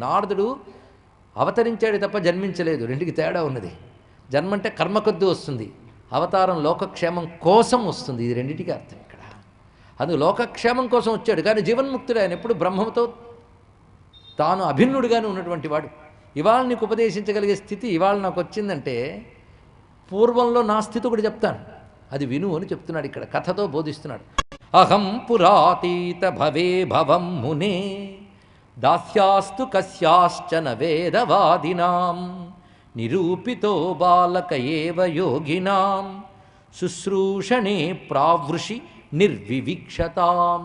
నారదుడు అవతరించాడు తప్ప జన్మించలేదు. రెండుకి తేడా ఉన్నది. జన్మ అంటే కర్మ కొద్దీ వస్తుంది. అవతారం లోకక్షేమం కోసం వస్తుంది. ఇది రెండింటికి అర్థం ఇక్కడ. అందు లోకక్షేమం కోసం వచ్చాడు. కానీ జీవన్ముక్తుడు ఆయన ఎప్పుడు బ్రహ్మతో తాను అభిన్నుడిగానే ఉన్నటువంటి వాడు. ఇవాళ నీకు ఉపదేశించగలిగే స్థితి ఇవాళ నాకు వచ్చిందంటే పూర్వంలో నా స్థితి ఒకటి చెప్తాను. అది విను అని చెప్తున్నాడు ఇక్కడ. కథతో బోధిస్తున్నాడు. అహం పురాతీత భవే భవం మునే. దాస్యాస్తు కస్యాశ్చన వేదవాదినాం. నిరూపితో బాలక ఏవ యోగినాం. శుశ్రూషణే ప్రావృషి నిర్వివీక్షతాం.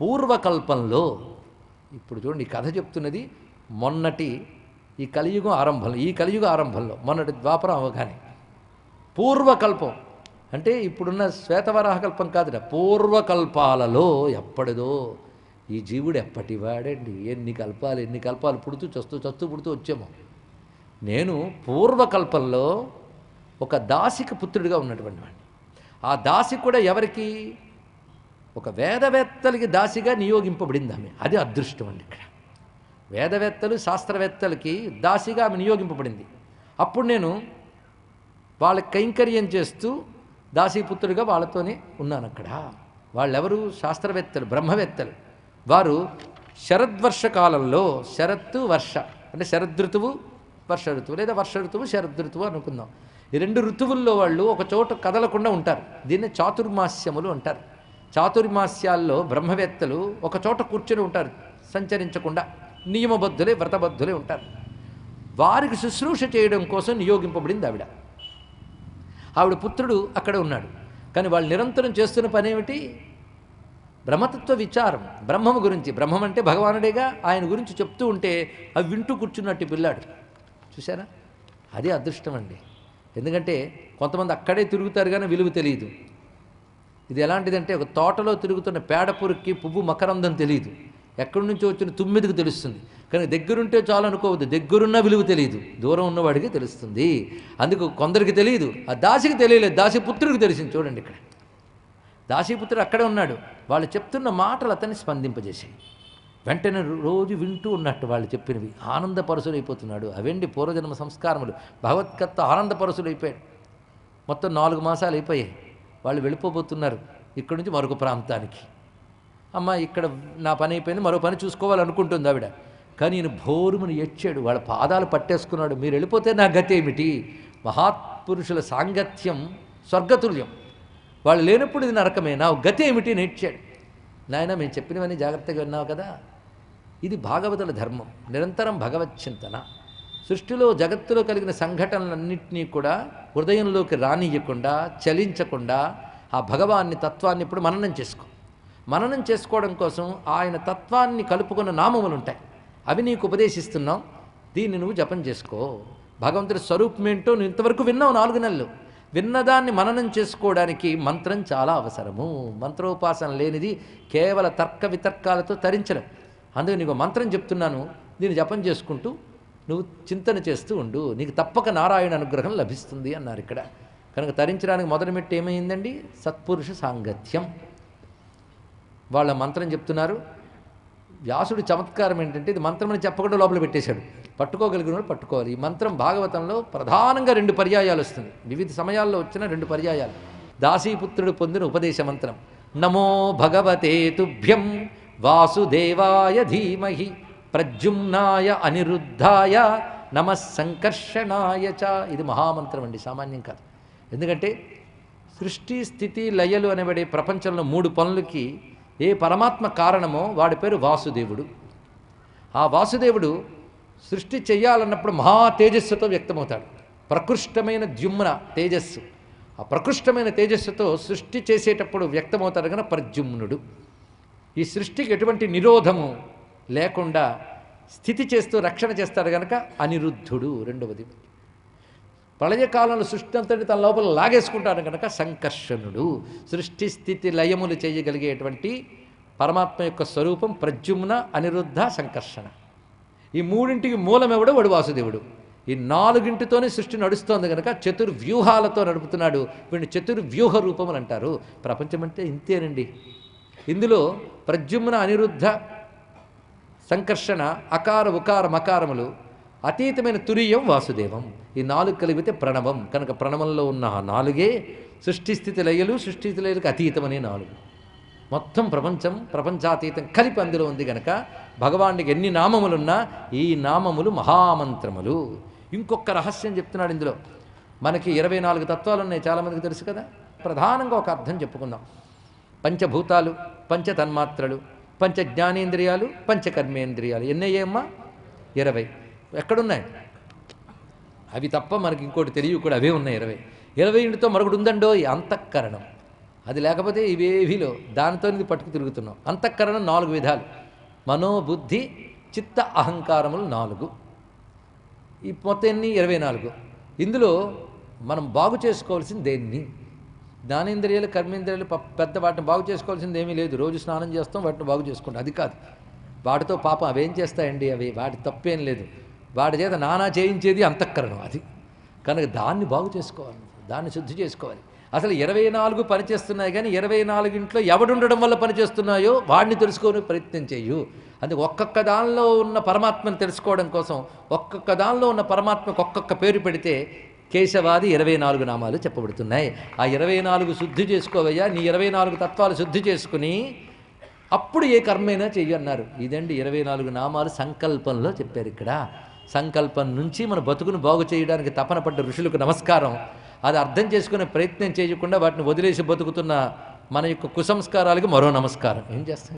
పూర్వకల్పంలో ఇప్పుడు చూడండి ఈ కథ చెప్తున్నది మొన్నటి ఈ కలియుగం ఆరంభంలో ఈ కలియుగ ఆరంభంలో మొన్నటి ద్వాపరం అవగానే. పూర్వకల్పం అంటే ఇప్పుడున్న శ్వేతవరాహకల్పం కాదుట పూర్వకల్పాలలో ఎప్పటిదో ఈ జీవుడు ఎప్పటివాడండి ఎన్ని కల్పాలు ఎన్ని కల్పాలు పుడుతూ చస్తూ చస్తూ పుడుతూ వచ్చాము. నేను పూర్వకల్పంలో ఒక దాసిక పుత్రుడిగా ఉన్నటువంటి వాడిని. ఆ దాసి కూడా ఎవరికి? ఒక వేదవేత్తలకి దాసిగా నియోగింపబడింది ఆమె. అది అదృష్టం అండి ఇక్కడ. వేదవేత్తలు శాస్త్రవేత్తలకి దాసిగా ఆమె నియోగింపబడింది. అప్పుడు నేను వాళ్ళకి కైంకర్యం చేస్తూ దాసీపుత్రుడిగా వాళ్ళతోనే ఉన్నాను అక్కడ. వాళ్ళెవరు? శాస్త్రవేత్తలు బ్రహ్మవేత్తలు. వారు శరద్వర్ష కాలంలో శరత్తు వర్ష అంటే శరదృతువు వర్ష ఋతువు లేదా వర్ష ఋతువు శరదృతువు అనుకుందాం. ఈ రెండు ఋతువుల్లో వాళ్ళు ఒక చోట కదలకుండా ఉంటారు. దీన్ని చాతుర్మాస్యములు అంటారు. చాతుర్మాస్యాల్లో బ్రహ్మవేత్తలు ఒక చోట కూర్చొని ఉంటారు సంచరించకుండా. నియమబద్ధులే వ్రతబద్ధులే ఉంటారు. వారికి శుశ్రూష చేయడం కోసం నియోగింపబడింది ఆవిడ. ఆవిడ పుత్రుడు అక్కడ ఉన్నాడు. కానీ వాళ్ళు నిరంతరం చేస్తున్న పని ఏమిటి బ్రహ్మతత్వ విచారం. బ్రహ్మము గురించి. బ్రహ్మం అంటే భగవానుడేగా ఆయన గురించి చెప్తూ ఉంటే అవి వింటూ కూర్చున్నట్టు పిల్లాడు. చూసారా అది అదృష్టం అండి. ఎందుకంటే కొంతమంది అక్కడే తిరుగుతారు కానీ విలువ తెలియదు. ఇది ఎలాంటిదంటే ఒక తోటలో తిరుగుతున్న పేడ పువ్వు మకరందం తెలియదు. ఎక్కడి నుంచో వచ్చిన తుమ్మిదికి తెలుస్తుంది. కానీ దగ్గరుంటే చాలు అనుకోవద్దు. దగ్గరున్న విలువ తెలియదు. దూరం ఉన్నవాడికి తెలుస్తుంది. అందుకు కొందరికి తెలియదు. ఆ దాసికి తెలియలేదు. దాసి పుత్రుడికి తెలిసింది. చూడండి ఇక్కడ. దాసీపుత్రుడు అక్కడే ఉన్నాడు. వాళ్ళు చెప్తున్న మాటలు అతన్ని స్పందింపజేసాయి వెంటనే రోజు వింటూ ఉన్నట్టు వాళ్ళు చెప్పినవి. ఆనందపరుసులైపోతున్నాడు అవండి పూర్వజన్మ సంస్కారములు? భగవత్కత్త ఆనందపరుసులైపోయాడు మొత్తం నాలుగు మాసాలు అయిపోయాయి. వాళ్ళు వెళ్ళిపోబోతున్నారు. ఇక్కడి నుంచి మరొక ప్రాంతానికి. అమ్మ ఇక్కడ నా పని అయిపోయింది. మరో పని చూసుకోవాలనుకుంటుంది ఆవిడ. కానీ ఈయన భోరుమని ఎచ్చాడు వాళ్ళ పాదాలు పట్టేసుకున్నాడు. మీరు వెళ్ళిపోతే నా గతి ఏమిటి? మహాత్పురుషుల సాంగత్యం స్వర్గతుల్యం. వాళ్ళు లేనప్పుడు ఇది నరకమే. నా గతి ఏమిటి? నేర్చాడు నాయన మేము చెప్పినవన్నీ జాగ్రత్తగా విన్నావు కదా? ఇది భాగవతుల ధర్మం. నిరంతరం భగవత్ చింతన. సృష్టిలో జగత్తులో కలిగిన సంఘటనలన్నింటినీ కూడా హృదయంలోకి రానియకుండా చలించకుండా ఆ భగవాన్ని తత్వాన్ని ఇప్పుడు మననం చేసుకో. మననం చేసుకోవడం కోసం ఆయన తత్వాన్ని కలుపుకున్న నామములు ఉంటాయి అవి నీకు ఉపదేశిస్తున్నాం. దీన్ని నువ్వు జపం చేసుకో. భగవంతుడి స్వరూపమేంటో నువ్వు ఇంతవరకు విన్నావు నాలుగు నెలలు. విన్నదాన్ని మననం చేసుకోవడానికి మంత్రం చాలా అవసరము. మంత్రోపాసన లేనిది కేవల తర్క వితర్కాలతో తరించడం. అందుకే నీకు మంత్రం చెప్తున్నాను దీన్ని జపం చేసుకుంటూ నువ్వు చింతన చేస్తూ ఉండు. నీకు తప్పక నారాయణ అనుగ్రహం లభిస్తుంది అన్నారు ఇక్కడ. కనుక తరించడానికి మొదటిమెట్టు ఏమైందండి? సత్పురుష సాంగత్యం. వాళ్ళ మంత్రం చెప్తున్నారు వ్యాసుడి చమత్కారం ఏంటంటే ఇది మంత్రం అని చెప్పకుండా లోపల పెట్టేశాడు. పట్టుకోగలిగిన పట్టుకోవాలి. ఈ మంత్రం భాగవతంలో ప్రధానంగా రెండు పర్యాయాలు వస్తుంది. వివిధ సమయాల్లో వచ్చిన రెండు పర్యాయాలు. దాసీపుత్రుడు పొందిన ఉపదేశ మంత్రం. నమో భగవతే తుభ్యం వాసుదేవాయ ధీమహి ప్రజుమ్నాయ అనిరుద్ధాయ నమ సంకర్షణాయ చ. ఇది మహామంత్రం అండి సామాన్యం కాదు. ఎందుకంటే సృష్టి స్థితి లయలు అనబడే ప్రపంచంలో మూడు పనులకి ఏ పరమాత్మ కారణమో వాడి పేరు వాసుదేవుడు. ఆ వాసుదేవుడు సృష్టి చేయాలన్నప్పుడు మహా తేజస్సుతో వ్యక్తమవుతాడు. ప్రకృష్టమైన ద్యుమ్న తేజస్సు. ఆ ప్రకృష్టమైన తేజస్సుతో సృష్టి చేసేటప్పుడు వ్యక్తమవుతాడు కనుక ప్రద్యుమ్నుడు. ఈ సృష్టికి ఎటువంటి నిరోధము లేకుండా స్థితి చేస్తూ రక్షణ చేస్తాడు కనుక అనిరుద్ధుడు రెండవది. ప్రళయకాలంలో సృష్టి అంతటి తన లోపల లాగేసుకుంటాడు కనుక సంకర్షణుడు. సృష్టి స్థితి లయములు చేయగలిగేటువంటి పరమాత్మ యొక్క స్వరూపం ప్రద్యుమ్న అనిరుద్ధ సంకర్షణ. ఈ మూడింటికి మూలమెవడు వాడు వాసుదేవుడు. ఈ నాలుగింటితోనే సృష్టి నడుస్తోంది కనుక చతుర్వ్యూహాలతో నడుపుతున్నాడు. వీడిని చతుర్వ్యూహ రూపములు అంటారు. ప్రపంచం అంటే ఇంతేనండి. ఇందులో ప్రద్యుమ్న అనిరుద్ధ సంకర్షణ అకార ఉకార మకారములు అతీతమైన తురియం వాసుదేవం. ఈ నాలుగు కలిగితే ప్రణవం. కనుక ప్రణవంలో ఉన్న ఆ నాలుగే సృష్టిస్థితి లయలు సృష్టిస్థితి లయలకు అతీతమనే నాలుగు. మొత్తం ప్రపంచం ప్రపంచాతీతం కలిపి అందులో ఉంది గనక భగవానుడికి ఎన్ని నామములున్నా ఈ నామములు మహామంత్రములు. ఇంకొక రహస్యం చెప్తున్నాడు ఇందులో. మనకి ఇరవై నాలుగు తత్వాలు ఉన్నాయి చాలామందికి తెలుసు కదా? ప్రధానంగా ఒక అర్థం చెప్పుకుందాం. పంచభూతాలు పంచ తన్మాత్రలు పంచ జ్ఞానేంద్రియాలు పంచకర్మేంద్రియాలు ఎన్నయ్యమ్మా ఇరవై. ఎక్కడున్నాయి? అవి తప్ప మనకి ఇంకోటి తెలియవు కూడా అవే ఉన్నాయి ఇరవై. ఇరవై ఇంటితో మరొకటి ఉందండో ఈ అంతఃకరణం. అది లేకపోతే ఇవేవిలో దానితో ఇది పట్టుకు తిరుగుతున్నాం అంతఃకరణం నాలుగు విధాలు. మనోబుద్ధి చిత్త అహంకారములు నాలుగు. ఈ మొత్తం ఎన్ని? ఇరవై నాలుగు. ఇందులో మనం బాగు చేసుకోవాల్సింది దేన్ని? జ్ఞానేంద్రియాలు కర్మేంద్రియాలు పెద్ద వాటిని బాగు చేసుకోవాల్సింది ఏమీ లేదు. రోజు స్నానం చేస్తాం వాటిని బాగు చేసుకుంటాం. అది కాదు. వాటితో పాపం అవేం చేస్తాయండి అవి? వాటి తప్పేం లేదు. వాడి చేత నానా చేయించేది అంతఃకరణం అది. కనుక దాన్ని బాగు చేసుకోవాలి. దాన్ని శుద్ధి చేసుకోవాలి. అసలు ఇరవై నాలుగు పనిచేస్తున్నాయి కానీ ఇరవై నాలుగింట్లో ఎవడుండడం వల్ల పనిచేస్తున్నాయో వాడిని తెలుసుకొని ప్రయత్నం చేయు అందుకే ఒక్కొక్క దానిలో ఉన్న పరమాత్మను తెలుసుకోవడం కోసం ఒక్కొక్క దానిలో ఉన్న పరమాత్మకు ఒక్కొక్క పేరు పెడితే కేశవాది ఇరవై నాలుగు నామాలు చెప్పబడుతున్నాయి. ఆ ఇరవై నాలుగు శుద్ధి చేసుకోవయ్యా నీ ఇరవై నాలుగు తత్వాలు శుద్ధి చేసుకుని అప్పుడు ఏ కర్మైనా చెయ్యి అన్నారు. ఇదండి ఇరవై నాలుగు నామాలు సంకల్పంలో చెప్పారు ఇక్కడ. సంకల్పం నుంచి మన బతుకును బాగు చేయడానికి తపన పడ్డ ఋషులకు నమస్కారం. అది అర్థం చేసుకునే ప్రయత్నం చేయకుండా వాటిని వదిలేసి బతుకుతున్న మన యొక్క కుసంస్కారాలకి మరో నమస్కారం. ఏం చేస్తాం?